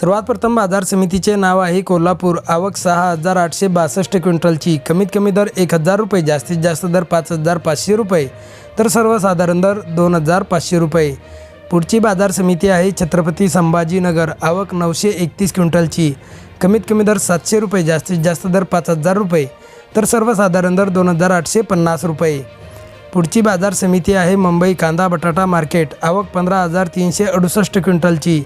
सर्वात प्रथम बाजार समितीचे नाव आहे कोल्हापूर. आवक सहा हजार आठशे बासष्ट क्विंटलची. कमीत कमी दर एक हजार रुपये जास्तीत जास्त दर पाच हजार पाचशे रुपये. तर सर्वसाधारण दर दोन हजार पाचशे रुपये. पुढची बाजार समिती आहे छत्रपती संभाजीनगर. आवक नऊशे एकतीस क्विंटलची. कमीत कमी दर सातशे रुपये जास्तीत जास्त दर पाच हजार रुपये. तर सर्वसाधारण दर दोन हजार आठशे पन्नास रुपये. पुढची बाजार समिती आहे मुंबई कांदा बटाटा मार्केट. आवक पंधरा हजार तीनशे अडुसष्ट क्विंटलची.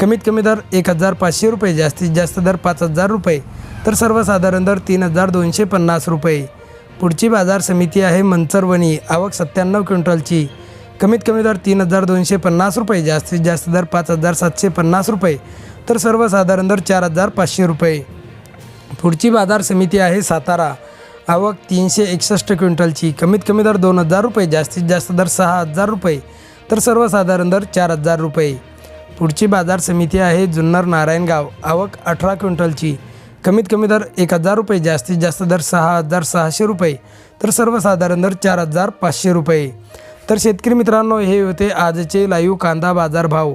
कमीत कमी दर एक हजार पाचशे रुपये जास्तीत जास्त दर पाच हजार रुपये तर सर्वसाधारण दर तीन हजार दोनशे पन्नास रुपये. पुढची बाजार समिती आहे मंचरवणी आवक सत्त्याण्णव क्विंटलची. कमीत कमी दर तीन हजार दोनशे पन्नास रुपये जास्तीत जास्त दर पाच हजार सातशे पन्नास रुपये तर सर्वसाधारण दर चार हजार पाचशे रुपये. पुढची बाजार समिती आहे सातारा आवक तीनशे एकसष्ट क्विंटलची. कमीत कमी दर दोन हजार रुपये जास्तीत जास्त दर सहा हजार रुपये तर सर्वसाधारण दर चार हजार रुपये. पुढची बाजार समिती आहे जुन्नर नारायणगाव. आवक अठरा क्विंटलची. कमीत कमी दर एक हजार रुपये जास्तीत जास्त दर सहा हजार सहाशे रुपये. तर सर्वसाधारण दर चार हजार पाचशे रुपये. तर शेतकरी मित्रांनो हे होते आजचे लाईव्ह कांदा बाजार भाव.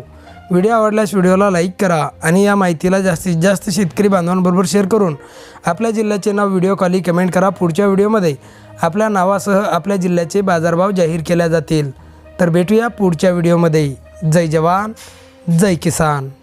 व्हिडिओ आवडल्यास व्हिडिओला लाईक करा आणि या माहितीला जास्तीत जास्त शेतकरी बांधवांबरोबर शेअर करून आपल्या जिल्ह्याचे नाव व्हिडिओ कॉली कमेंट करा. पुढच्या व्हिडिओमध्ये आपल्या नावासह आपल्या जिल्ह्याचे बाजारभाव जाहीर केल्या जातील. तर भेटूया पुढच्या व्हिडिओमध्ये. जय जवान. जय किसान.